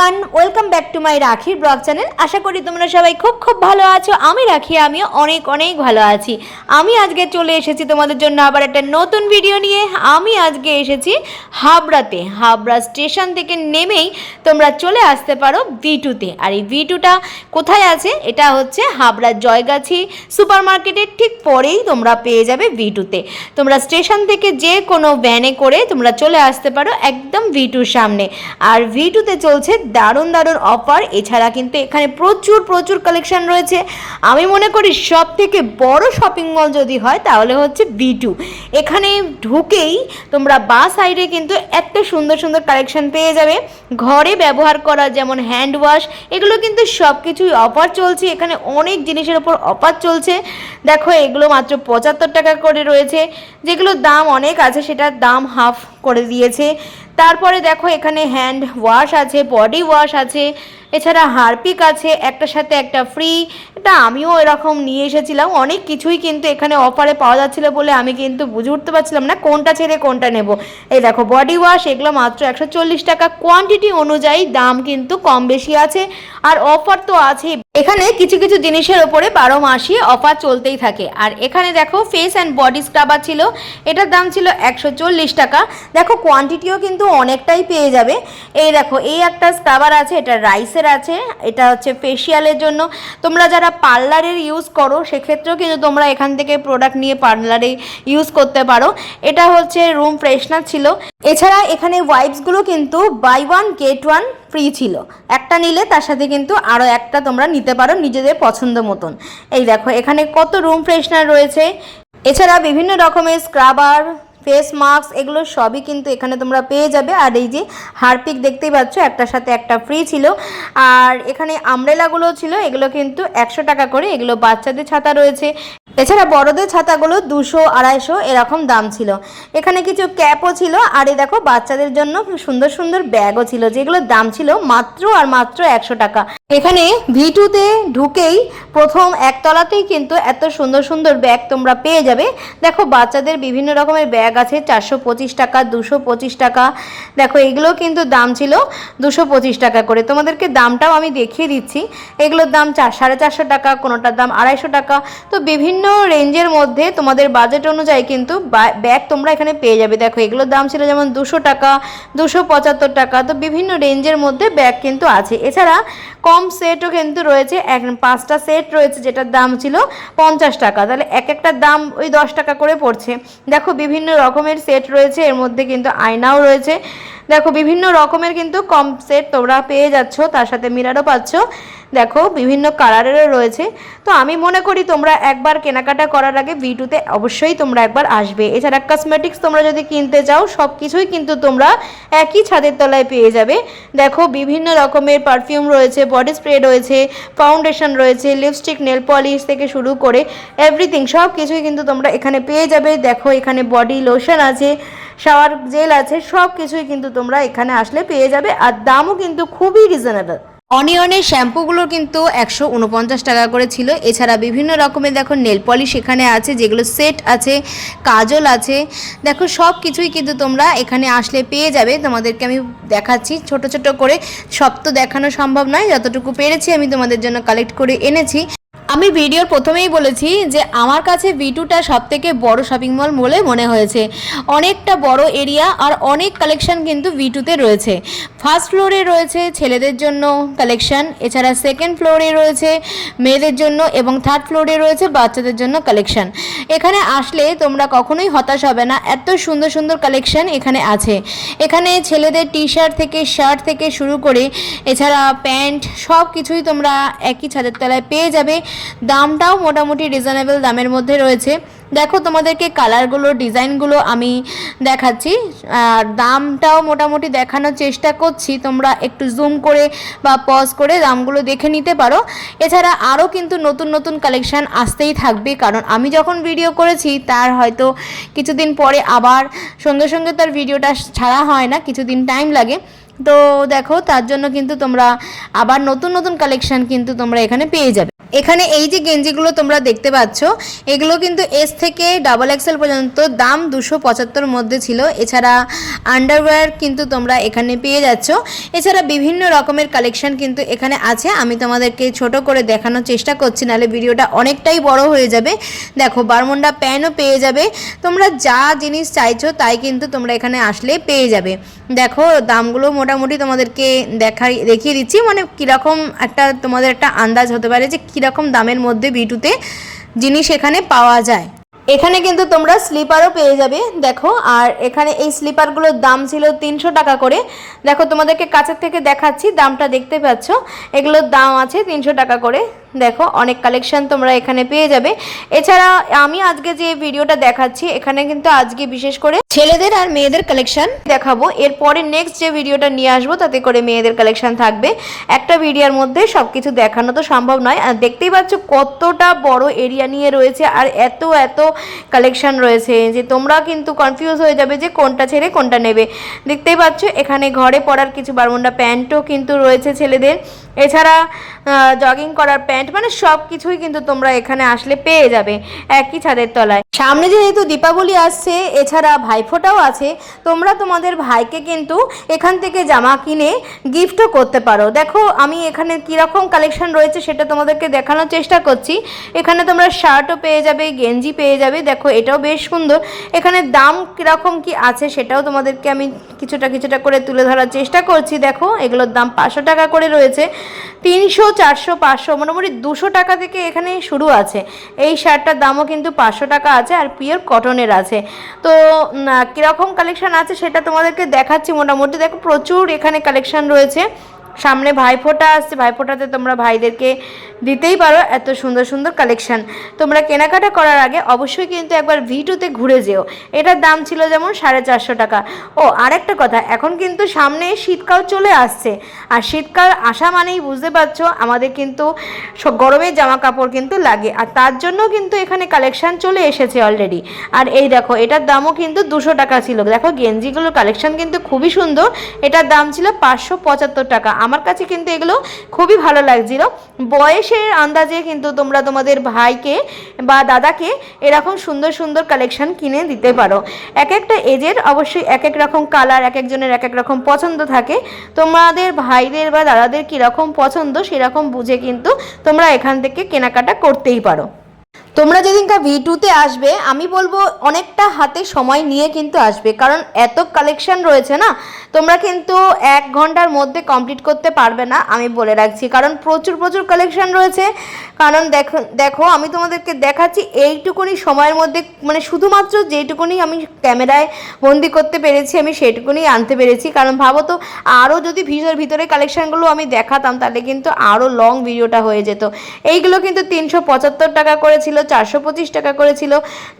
Everyone welcome back to my রাখির blog channel আশা করি তোমরা সবাই খুব খুব ভালো আছো। আমি রাখি, আমিও অনেক অনেক ভালো আছি। আমি আজকে চলে এসেছি তোমাদের জন্য আবার একটা নতুন ভিডিও নিয়ে। আমি আজকে এসেছি হাবড়াতে। হাবড়া স্টেশন থেকে নেমেই তোমরা চলে আসতে পারো ভি টুতে আর এই ভি টুটা কোথায় আছে? এটা হচ্ছে হাবড়া জয়গাছি সুপার মার্কেটের ঠিক পরেই তোমরা পেয়ে যাবে ভি টুতে তোমরা স্টেশন থেকে যে কোনো ভ্যানে করে তোমরা চলে আসতে পারো একদম ভি টুর সামনে। আর ভি টুতে চলছে দারুণ দারুণ অফার এছাড়া কিন্তু এখানে প্রচুর প্রচুর কালেকশন রয়েছে। আমি মনে করি সব থেকে বড় শপিং মল যদি হয়, তাহলে হচ্ছে বি টু এখানে ঢুকেই তোমরা বা সাইডে কিন্তু এত সুন্দর সুন্দর কালেকশন পেয়ে যাবে। ঘরে ব্যবহার করা যেমন হ্যান্ড ওয়াশ এগুলো কিন্তু সব কিছুই অফার চলছে। এখানে অনেক জিনিসের ওপর অফার চলছে। দেখো, এগুলো মাত্র পঁচাত্তর টাকা করে রয়েছে। যেগুলোর দাম অনেক আছে, সেটার দাম হাফ করে দিয়েছে। তারপরে দেখো এখানে হ্যান্ড ওয়াশ আছে বডি ওয়াশ আছে, এছাড়া হারপিক আছে, একটার সাথে একটা ফ্রি এটা আমিও এরকম নিয়ে এসেছিলাম। অনেক কিছুই কিন্তু এখানে অফারে পাওয়া যাচ্ছিল বলে আমি কিন্তু বুঝে উঠতে পারছিলাম না কোনটা ছেড়ে কোনটা নেব। এই দেখো বডি ওয়াশ এগুলো মাত্র একশো চল্লিশ টাকা। কোয়ান্টিটি অনুযায়ী দাম কিন্তু কম বেশি আছে। আর অফার তো আছেই। এখানে কিছু কিছু জিনিসের ওপরে বারো মাসই অফার চলতেই থাকে। আর এখানে দেখো ফেস অ্যান্ড বডি স্ক্রাবার ছিল। এটার দাম ছিল একশো চল্লিশ টাকা। দেখো কোয়ান্টিটিও কিন্তু অনেকটাই পেয়ে যাবে। এই দেখো, এই একটা স্ক্রাবার আছে, এটা রাইসের আছে, এটা হচ্ছে ফেসিয়ালের জন্য। তোমরা যারা পার্লারের ইউজ করো, সেক্ষেত্রেও কিন্তু তোমরা এখান থেকে প্রোডাক্ট নিয়ে পার্লারে ইউজ করতে পারো। এটা হচ্ছে রুম ফ্রেশনার ছিল। এছাড়া এখানে ওয়াইপসগুলো কিন্তু buy one get one free ছিল। একটা নিলে তার সাথে কিন্তু আরও একটা তোমরা নিতে পারো নিজেদের পছন্দ মতন। এই দেখো, এখানে কত রুম ফ্রেশনার রয়েছে। এছাড়া বিভিন্ন রকমের স্ক্রাবার ফেস মাস্ক এগুলো সবই কিন্তু এখানে তোমরা পেয়ে যাবে। আর এই যে হারপিক দেখতেই পাচ্ছ, একটার সাথে একটা ফ্রি ছিল। আর এখানে আমরেলাগুলো ছিল, এগুলো কিন্তু একশো টাকা করে, এগুলো বাচ্চাদের ছাতা রয়েছে। এছাড়া বড়দের ছাতাগুলো দুশো, আড়াইশো এরকম দাম ছিল। এখানে কিছু ক্যাপও ছিল আর এই দেখো বাচ্চাদের জন্য সুন্দর সুন্দর ব্যাগও ছিল যেগুলোর দাম ছিল মাত্র আর মাত্র একশো টাকা। এখানে ভিটুতে ঢুকেই প্রথম একতলাতেই কিন্তু এত সুন্দর সুন্দর ব্যাগ তোমরা পেয়ে যাবে। দেখো বাচ্চাদের বিভিন্ন রকমের ব্যাগ আছে, চারশো পঁচিশ টাকা, দুশো পঁচিশ টাকা। দেখো এগুলো কিন্তু দাম ছিল দুশো পঁচিশ টাকা করে। তোমাদেরকে দামটাও আমি দেখিয়ে দিচ্ছি। এগুলোর দাম চার সাড়ে চারশো টাকা, কোনোটার দাম আড়াইশো টাকা। তো বিভিন্ন রেঞ্জের মধ্যে তোমাদের বাজেট অনুযায়ী কিন্তু ব্যাগ তোমরা এখানে পেয়ে যাবে। দেখো, এগুলোর দাম ছিল যেমন দুশো টাকা, দুশো পঁচাত্তর টাকা। তো বিভিন্ন রেঞ্জের মধ্যে ব্যাগ কিন্তু আছে। এছাড়া কম সেটও কিন্তু রয়েছে, এক পাঁচটা সেট রয়েছে যেটার দাম ছিল পঞ্চাশ টাকা। তাহলে এক একটার দাম ওই দশ টাকা করে পড়ছে। দেখো বিভিন্ন রকমের সেট রয়েছে, এর মধ্যে কিন্তু আয়নাও রয়েছে। দেখো বিভিন্ন রকমের কিন্তু কম সেট তোমরা পেয়ে যাচ্ছ, তার সাথে মিরারও পাচ্ছ। দেখো বিভিন্ন কালারেরও রয়েছে। তো আমি মনে করি তোমরা একবার কেনাকাটা করার আগে ভিটুতে অবশ্যই তোমরা একবার আসবে। এছাড়া কসমেটিক্স তোমরা যদি কিনতে চাও সব কিছুই কিন্তু তোমরা একই ছাদের তলায় পেয়ে যাবে। দেখো বিভিন্ন রকমের পারফিউম রয়েছে বডি স্প্রে রয়েছে ফাউন্ডেশন রয়েছে লিপস্টিক নেল পলিশ থেকে শুরু করে এভরিথিং সব কিছুই কিন্তু তোমরা এখানে পেয়ে যাবে। দেখো, এখানে বডি লোশন আছে শাওয়ার জেল আছে সব কিছুই কিন্তু তোমরা এখানে আসলে পেয়ে যাবে। আর দামও কিন্তু খুবই রিজনেবল অনিয়নের শ্যাম্পুগুলো কিন্তু একশো উনপঞ্চাশ টাকা করে ছিল। এছাড়া বিভিন্ন রকমের দেখো নেল পলিশ এখানে আছে, যেগুলো সেট আছে, কাজল আছে। দেখো সব কিছুই কিন্তু তোমরা এখানে আসলে পেয়ে যাবে। তোমাদেরকে আমি দেখাচ্ছি, ছোট ছোট করে। সব তো দেখানো সম্ভব নয়, যতটুকু পেরেছি আমি তোমাদের জন্য কালেক্ট করে এনেছি। আমি ভিডিওর প্রথমেই বলেছি যে আমার কাছে ভিটুটা সব থেকে বড় শপিং মল বলে মনে হয়েছে। অনেকটা বড় এরিয়া আর অনেক কালেকশন কিন্তু ভিটুতে রয়েছে। ফার্স্ট ফ্লোরে রয়েছে ছেলেদের জন্য কালেকশন এছাড়া সেকেন্ড ফ্লোরে রয়েছে মেয়েদের জন্য এবং থার্ড ফ্লোরে রয়েছে বাচ্চাদের জন্য কালেকশন এখানে আসলে তোমরা কখনোই হতাশ হবে না, এত সুন্দর সুন্দর কালেকশন এখানে আছে। এখানে ছেলেদের টি শার্ট থেকে শার্ট থেকে শুরু করে, এছাড়া প্যান্ট সব কিছুই তোমরা একই ছাদের তলায় পেয়ে যাবে। দামটাও মোটামুটি রিজনেবল দামের মধ্যে রয়েছে। দেখো তোমাদেরকে কালারগুলো ডিজাইনগুলো আমি দেখাচ্ছি। আর দামটাও মোটামুটি দেখানোর চেষ্টা করছি। তোমরা একটু জুম করে বা পজ করে দামগুলো দেখে নিতে পারো। এছাড়া আরও কিন্তু নতুন নতুন কালেকশান আসতেই থাকবে। কারণ আমি যখন ভিডিও করেছি, তার হয়তো কিছুদিন পরে আবার সঙ্গে সঙ্গে তার ভিডিওটা ছাড়া হয় না, কিছুদিন টাইম লাগে। তো দেখো, তার জন্য কিন্তু তোমরা আবার নতুন নতুন কালেকশন কিন্তু তোমরা এখানে পেয়ে যাবে। এখানে এই যে গেঞ্জিগুলো তোমরা দেখতে পাচ্ছ, এগুলো কিন্তু এস থেকে ডাবল এক্সেল পর্যন্ত দাম দুশো পঁচাত্তর মধ্যে ছিল। এছাড়া আন্ডারওয়্যার কিন্তু তোমরা এখানে পেয়ে যাচ্ছ। এছাড়া বিভিন্ন রকমের কালেকশন কিন্তু এখানে আছে। আমি তোমাদেরকে ছোট করে দেখানোর চেষ্টা করছি, নাহলে ভিডিওটা অনেকটাই বড় হয়ে যাবে। দেখো, বারমুন্ডা প্যানও পেয়ে যাবে। তোমরা যা জিনিস চাইছো তাই কিন্তু তোমরা এখানে আসলে পেয়ে যাবে। দেখো, দামগুলো মোটামুটি তোমাদেরকে দেখাই, দেখিয়ে দিচ্ছি। মানে কীরকম একটা তোমাদের একটা আন্দাজ হতে পারে যে কীরকম দামের মধ্যে বিটুতে জিনিস এখানে পাওয়া যায়। এখানে কিন্তু তোমরা স্লিপারও পেয়ে যাবে, দেখো। আর এখানে এই স্লিপারগুলোর দাম ছিল তিনশো টাকা করে। দেখো তোমাদেরকে কাছের থেকে দেখাচ্ছি, দামটা দেখতে পাচ্ছ। এগুলোর দাম আছে তিনশো টাকা করে। দেখো, অনেক কালেকশন তোমরা এখানে পেয়ে যাবে। এছাড়া আমি আজকে যে ভিডিওটা দেখাচ্ছি, এখানে কিন্তু আজকে বিশেষ করে ছেলেদের আর মেয়েদের কালেকশন দেখাবো। এরপরে নেক্সট যে ভিডিওটা নিয়ে আসব, তাতে করে মেয়েদের কালেকশন থাকবে। একটা ভিডিওর মধ্যে সব কিছু দেখানো তো সম্ভব নয়। আর দেখতেই পাচ্ছ কতটা বড় এরিয়া নিয়ে রয়েছে, আর এত এত কালেকশন রয়েছে যে তোমরা কিন্তু কনফিউজ হয়ে যাবে যে কোনটা ছেড়ে কোনটা নেবে। দেখতেই পাচ্ছ, এখানে ঘরে পরার কিছু বারমুন্ডা প্যান্টও কিন্তু রয়েছে ছেলেদের। এছাড়া জগিং করার প্যান্ট মানে সব কিছুই কিন্তু তোমরা এখানে আসলে পেয়ে যাবে একই ছাদের তলায়। সামনে যেহেতু দীপাবলি আসছে, এছাড়া ভাইফোঁটাও আছে, তোমরা তোমাদের ভাইকে কিন্তু এখান থেকে জামা কিনে গিফটও করতে পারো। দেখো, আমি এখানে কীরকম কালেকশন রয়েছে সেটা তোমাদেরকে দেখানোর চেষ্টা করছি। এখানে তোমরা শার্টও পেয়ে যাবে, গেঞ্জি পেয়ে যাবে। দেখো, এটাও বেশ সুন্দর। এখানে দাম কীরকম কি আছে সেটাও তোমাদেরকে আমি কিছুটা কিছুটা করে তুলে ধরার চেষ্টা করছি। দেখো, এগুলোর দাম পাঁচশো টাকা করে রয়েছে। তিনশো, চারশো, পাঁচশো, মোটামুটি দুশো টাকা থেকে এখানে শুরু আছে। এই শার্টটার দামও কিন্তু পাঁচশো টাকা আছে আর পিওর কটনের আছে। তো কীরকম কালেকশান আছে সেটা তোমাদেরকে দেখাচ্ছি মোটামুটি। দেখো, প্রচুর এখানে কালেকশান রয়েছে। সামনে ভাইফোঁটা আসছে, ভাইফোঁটাতে তোমরা ভাইদেরকে দিতেই পারো এত সুন্দর সুন্দর কালেকশান তোমরা কেনাকাটা করার আগে অবশ্যই কিন্তু একবার ভিটুতে ঘুরে যেও। এটার দাম ছিল যেমন সাড়ে চারশো টাকা। ও, আরেকটা কথা, এখন কিন্তু সামনে শীতকাল চলে আসছে। আর শীতকাল আসা মানেই বুঝতে পারছ, আমাদের কিন্তু গরমের জামা কাপড় কিন্তু লাগে। আর তার জন্য কিন্তু এখানে কালেকশান চলে এসেছে অলরেডি আর এই দেখো, এটার দামও কিন্তু দুশো টাকা ছিল। দেখো, গেঞ্জিগুলোর কালেকশান কিন্তু খুবই সুন্দর। এটার দাম ছিল পাঁচশো পঁচাত্তর টাকা। আমার কাছে কিন্তু এগুলো খুবই ভালো লাগছিল। বয়সের আন্দাজে কিন্তু তোমরা তোমাদের ভাইকে বা দাদাকে এরকম সুন্দর সুন্দর কালেকশন কিনে দিতে পারো। এক একটা এজের অবশ্যই এক এক রকম কালার এক একজনের এক এক রকম পছন্দ থাকে। তোমাদের ভাইদের বা দাদাদের কীরকম পছন্দ সেরকম বুঝে কিন্তু তোমরা এখান থেকে কেনাকাটা করতেই পারো। তোমরা যেদিনকা ভি টুতে আসবে, আমি বলব অনেকটা হাতে সময় নিয়ে কিন্তু আসবে, কারণ এত কালেকশন রয়েছে না, তোমরা কিন্তু এক ঘণ্টার মধ্যে কমপ্লিট করতে পারবে না, আমি বলে রাখছি। কারণ প্রচুর প্রচুর কালেকশন রয়েছে। কারণ দেখো দেখো, আমি তোমাদেরকে দেখাচ্ছি, এইটুকুনি সময়ের মধ্যে মানে শুধুমাত্র যেটুকুনি আমি ক্যামেরায় বন্দি করতে পেরেছি, আমি সেটুকুনি আনতে পেরেছি। কারণ ভাবো তো, আরও যদি ভিডিওর ভিতরে কালেকশনগুলো আমি দেখাতাম, তাহলে কিন্তু আরও লং ভিডিওটা হয়ে যেত। এইগুলো কিন্তু তিনশো পঁচাত্তর টাকা করেছিল চারশো পঁচিশ টাকা করেছিল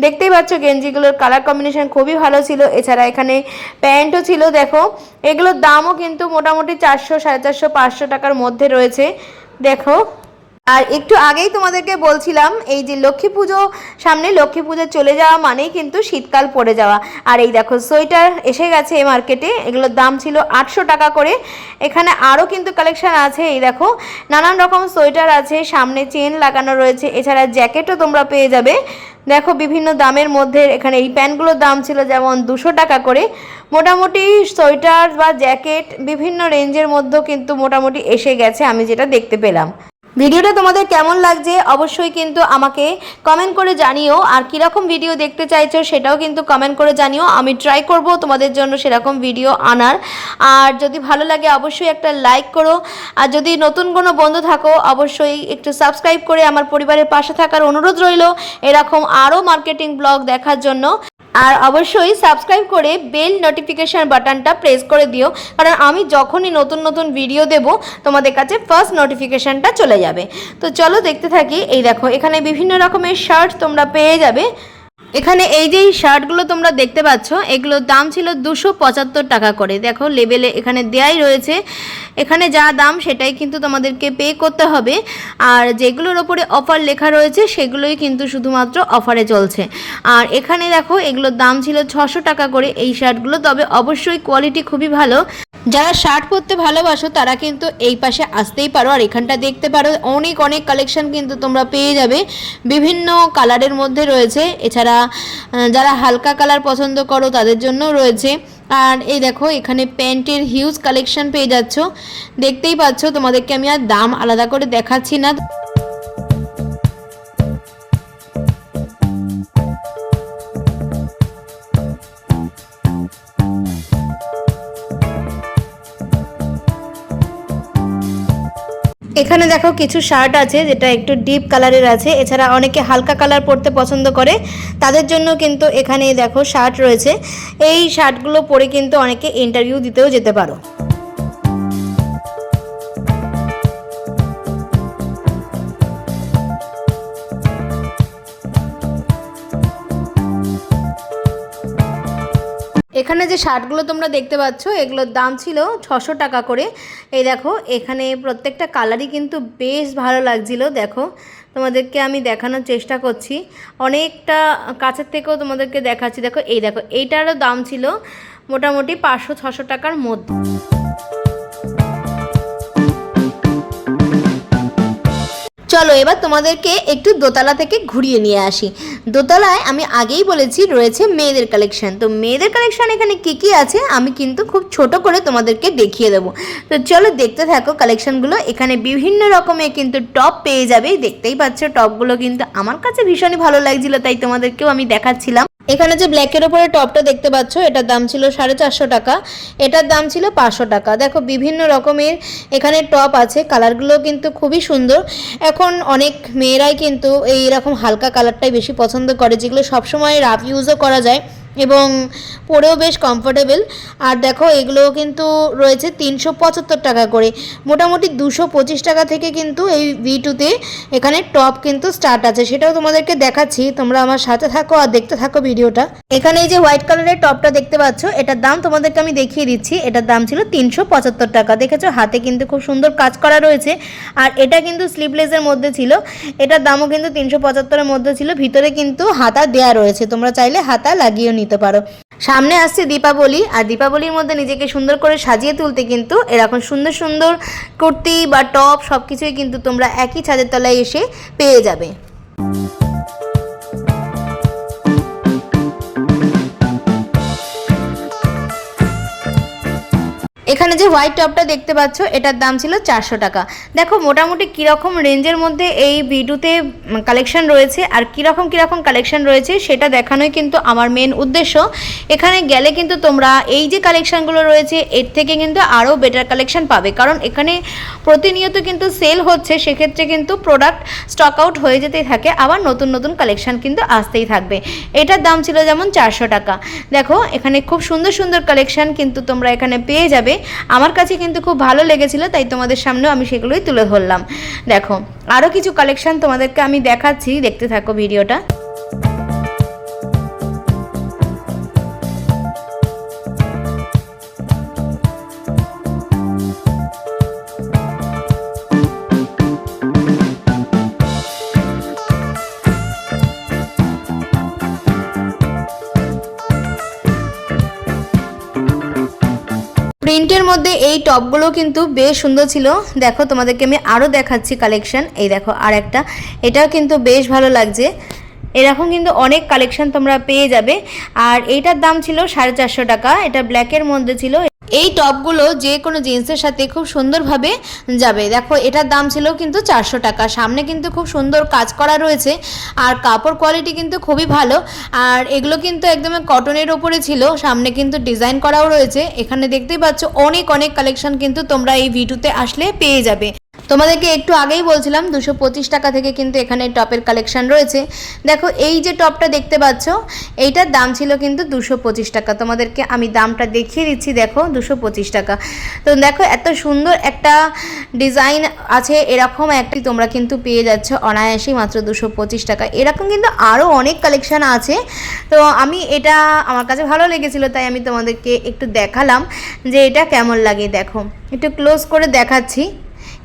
দেখতেই পাচ্ছ গেঞ্জিগুলোর কালার কম্বিনেশন খুবই ভালো ছিল। এছাড়া এখানে প্যান্টও ছিল, দেখো। এগুলোর দামও কিন্তু মোটামুটি চারশো, সাড়ে চারশো, পাঁচশো টাকার মধ্যে রয়েছে। দেখো। আর একটু আগেই তোমাদেরকে বলছিলাম, এই যে লক্ষ্মী পুজো, সামনে লক্ষ্মী পুজো চলে যাওয়া মানেই কিন্তু শীতকাল পড়ে যাওয়া। আর এই দেখো, সোয়েটার এসে গেছে এই মার্কেটে, এগুলোর দাম ছিল আটশো টাকা করে। এখানে আরও কিন্তু কালেকশন আছে, এই দেখো, নানান রকম সোয়েটার আছে, সামনে চেন লাগানো রয়েছে, এছাড়া জ্যাকেটও তোমরা পেয়ে যাবে। দেখো, বিভিন্ন দামের মধ্যে এখানে এই প্যান্টগুলোর দাম ছিল যেমন দুশো টাকা করে। মোটামুটি সোয়েটার বা জ্যাকেট বিভিন্ন রেঞ্জের মধ্যেও কিন্তু মোটামুটি এসে গেছে, আমি যেটা দেখতে পেলাম। ভিডিওটা তোমাদের কেমন লাগছে অবশ্যই কিন্তু আমাকে কমেন্ট করে জানিও। আর কীরকম ভিডিও দেখতে চাইছো সেটাও কিন্তু কমেন্ট করে জানিও। আমি ট্রাই করব তোমাদের জন্য সেরকম ভিডিও আনার। আর যদি ভালো লাগে অবশ্যই একটা লাইক করো। আর যদি নতুন কোনো বন্ধু থাকো, অবশ্যই একটু সাবস্ক্রাইব করে আমার পরিবারের পাশে থাকার অনুরোধ রইল। এরকম আরও মার্কেটিং ব্লগ দেখার জন্য। আর অবশ্যই সাবস্ক্রাইব করে বেল নোটিফিকেশান বাটনটা প্রেস করে দিও, কারণ আমি যখনই নতুন নতুন ভিডিও দেব, তোমাদের কাছে ফার্স্ট নোটিফিকেশানটা চলে যাবে। তো চলো দেখতে থাকি, এই দেখো, এখানে বিভিন্ন রকমের শার্ট তোমরা পেয়ে যাবে। এখানে এই যে শার্টগুলো তোমরা দেখতে পাচ্ছ, এগুলোর দাম ছিল দুশো পঁচাত্তর টাকা করে। দেখো লেবেলে এখানে দেয়াই রয়েছে। এখানে যা দাম, সেটাই কিন্তু তোমাদেরকে পে করতে হবে। আর যেগুলোর ওপরে অফার লেখা রয়েছে, সেগুলোই কিন্তু শুধুমাত্র অফারে চলছে। আর এখানে দেখো, এগুলোর দাম ছিল ছশো টাকা করে এই শার্টগুলো। তবে অবশ্যই কোয়ালিটি খুবই ভালো। যারা শার্ট পরতে ভালোবাসো, তারা কিন্তু এই পাশে আসতেই পারো। আর এখানটা দেখতে পারো, অনেক অনেক কালেকশন কিন্তু তোমরা পেয়ে যাবে। বিভিন্ন কালারের মধ্যে রয়েছে। এছাড়া যারা হালকা কালার পছন্দ করো, তাদের জন্য রয়েছে। আর এই দেখো, এখানে প্যান্টের হিউজ কালেকশন পেয়ে যাচ্ছ। দেখতেই পাচ্ছ, তোমাদেরকে আমি আর দাম আলাদা করে দেখাচ্ছি না। এখানে দেখো কিছু শার্ট আছে, যেটা একটু ডিপ কালারের আছে। এছাড়া অনেকে হালকা কালার পরতে পছন্দ করে। তাদের জন্য কিন্তু এখানে দেখো শার্ট রয়েছে। এই শার্টগুলো পরে কিন্তু অনেকে ইন্টারভিউ দিতেও যেতে পারো। এখানে যে শার্টগুলো তোমরা দেখতে পাচ্ছ, এগুলোর দাম ছিল ছশো টাকা করে। এই দেখো, এখানে প্রত্যেকটা কালারই কিন্তু বেশ ভালো লাগছিল, দেখো। তোমাদেরকে আমি দেখানোর চেষ্টা করছি। অনেকটা কাছের থেকেও তোমাদেরকে দেখাচ্ছি, দেখো। এই দেখো, এইটারও দাম ছিল মোটামুটি পাঁচশো, ছশো টাকার মধ্যে। চলো এবার তোমাদেরকে একটু দোতলা থেকে ঘুরিয়ে নিয়ে আসি। দোতলায় আমি আগেই বলেছি রয়েছে মেয়েদের কালেকশন তো মেয়েদের কালেকশান এখানে কী কী আছে আমি কিন্তু খুব ছোট করে তোমাদেরকে দেখিয়ে দেবো। তো চলো দেখতে থাকো কালেকশানগুলো এখানে বিভিন্ন রকমের কিন্তু টপ পেয়ে যাবে। দেখতেই পাচ্ছ টপগুলো কিন্তু আমার কাছে ভীষণই ভালো লাগছিল, তাই তোমাদেরকেও আমি দেখাচ্ছিলাম। এখানে যে ব্ল্যাকের ওপরে টপটা দেখতে পাচ্ছ, এটার দাম ছিল সাড়ে চারশো টাকা। এটার দাম ছিল পাঁচশো টাকা। দেখো, বিভিন্ন রকমের এখানে টপ আছে কালারগুলো কিন্তু খুবই সুন্দর। এখন অনেক মেয়েরাই কিন্তু এই রকম হালকা কালারটাই বেশি পছন্দ করে, যেগুলো সবসময় রাফ ইউজও করা যায়। এবং পরেও বেশ কমফোর্টেবল আর দেখো এগুলো কিন্তু রয়েছে তিনশো পঁচাত্তর টাকা করে। মোটামুটি দুশো পঁচিশ টাকা থেকে কিন্তু এই ভি টুতে এখানে টপ কিন্তু স্টার্ট আছে। সেটাও তোমাদেরকে দেখাচ্ছি। তোমরা আমার সাথে থাকো আর দেখতে থাকো ভিডিওটা। এখানে এই যে হোয়াইট কালারের টপটা দেখতে পাচ্ছ, এটার দাম তোমাদেরকে আমি দেখিয়ে দিচ্ছি। এটার দাম ছিল তিনশো পঁচাত্তর টাকা। দেখেছ? হাতে কিন্তু খুব সুন্দর কাজ করা রয়েছে। আর এটা কিন্তু স্লিভলেসের মধ্যে ছিল। এটার দামও কিন্তু তিনশো পঁচাত্তরের মধ্যে ছিল। ভিতরে কিন্তু হাতা দেয়া রয়েছে। তোমরা চাইলে হাতা লাগিয়েও নিতে পারো। সামনে আসছে দীপাবলি, আর দীপাবলির মধ্যে নিজেকে সুন্দর করে সাজিয়ে তুলতে কিন্তু এরকম সুন্দর সুন্দর কুর্তি বা টপ সব কিছুই কিন্তু তোমরা একই ছাদের তলায় এসে পেয়ে যাবে। এখানে যে হোয়াইট টপটা দেখতে পাচ্ছ, এটার দাম ছিল চারশো টাকা। দেখো, মোটামুটি কীরকম রেঞ্জের মধ্যে এই ভিডিওতে কালেকশন রয়েছে, আর কীরকম কীরকম কালেকশন রয়েছে, সেটা দেখানোই কিন্তু আমার মেন উদ্দেশ্য। এখানে গেলে কিন্তু তোমরা এই যে কালেকশানগুলো রয়েছে, এর থেকে কিন্তু আরও বেটার কালেকশন পাবে। কারণ এখানে প্রতিনিয়ত কিন্তু সেল হচ্ছে, সেক্ষেত্রে কিন্তু প্রোডাক্ট স্টক আউট হয়ে যেতেই থাকে, আবার নতুন নতুন কালেকশন কিন্তু আসতেই থাকবে। এটার দাম ছিল যেমন চারশো টাকা। দেখো, এখানে খুব সুন্দর সুন্দর কালেকশন কিন্তু তোমরা এখানে পেয়ে যাবে। আমার কাছে কিন্তু খুব ভালো লেগেছিলো, তাই তোমাদের সামনেও আমি সেগুলোই তুলে ধরলাম। দেখো আরও কিছু কালেকশান তোমাদেরকে আমি দেখাচ্ছি, দেখতে থাকো ভিডিওটা প্রিন্টের মধ্যে এই টপগুলো কিন্তু বেশ সুন্দর ছিল। দেখো, তোমাদেরকে আমি আরও দেখাচ্ছি কালেকশান। এই দেখো, আর একটা। এটাও কিন্তু বেশ ভালো লাগছে। এরকম কিন্তু অনেক কালেকশান তোমরা পেয়ে যাবে। আর এইটার দাম ছিল সাড়ে চারশো টাকা। এটা ব্ল্যাকের মধ্যে ছিল। এই টপগুলো যে কোনো জিন্সের সাথে খুব সুন্দরভাবে যাবে। দেখো, এটার দাম ছিল কিন্তু চারশো টাকা। সামনে কিন্তু খুব সুন্দর কাজ করা রয়েছে আর কাপড় কোয়ালিটি কিন্তু খুবই ভালো। আর এগুলো কিন্তু একদম কটনের ওপরে ছিল, সামনে কিন্তু ডিজাইন করাও রয়েছে। এখানে দেখতেই পাচ্ছ, অনেক অনেক কালেকশন কিন্তু তোমরা এই ভিডিওতে আসলে পেয়ে যাবে। তোমাদেরকে একটু আগেই বলছিলাম, দুশো পঁচিশ টাকা থেকে কিন্তু এখানে টপের কালেকশন রয়েছে। দেখো, এই যে টপটা দেখতে পাচ্ছ, এইটার দাম ছিল কিন্তু দুশো পঁচিশ টাকা। তোমাদেরকে আমি দামটা দেখিয়ে দিচ্ছি, দেখো, দুশো পঁচিশ টাকা। তো দেখো, এত সুন্দর একটা ডিজাইন আছে, এরকম একটি তোমরা কিন্তু পেয়ে যাচ্ছ অনায়াসেই মাত্র দুশো পঁচিশ টাকা। এরকম কিন্তু আরও অনেক কালেকশন আছে। তো আমি এটা, আমার কাছে ভালো লেগেছিলো, তাই আমি তোমাদেরকে একটু দেখালাম যে এটা কেমন লাগে, দেখো। একটু ক্লোজ করে দেখাচ্ছি।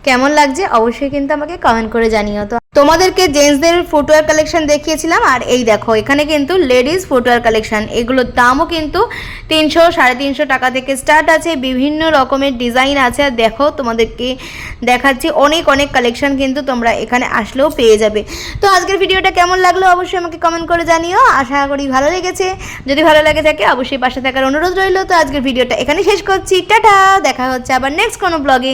কেমন লাগছে অবশ্যই কিন্তু আমাকে কমেন্ট করে জানিও। তো তোমাদেরকে জেন্টসদের ফুটওয়্যার কালেকশন দেখিয়েছিলাম, আর এই দেখো, এখানে কিন্তু লেডিস ফুটওয়্যার কালেকশন এগুলোর দামও কিন্তু তিনশো, সাড়ে তিনশো টাকা থেকে স্টার্ট আছে, বিভিন্ন রকমের ডিজাইন আছে। আর দেখো, তোমাদেরকে দেখাচ্ছি, অনেক অনেক কালেকশন কিন্তু তোমরা এখানে আসলেও পেয়ে যাবে। তো আজকের ভিডিওটা কেমন লাগল অবশ্যই আমাকে কমেন্ট করে জানিও। আশা করি ভালো লেগেছে। যদি ভালো লাগে থাকে, অবশ্যই পাশে থাকার অনুরোধ রইল। তো আজকের ভিডিওটা এখানে শেষ করছি। টাটা! দেখা হচ্ছে আবার নেক্সট কোনো ব্লগে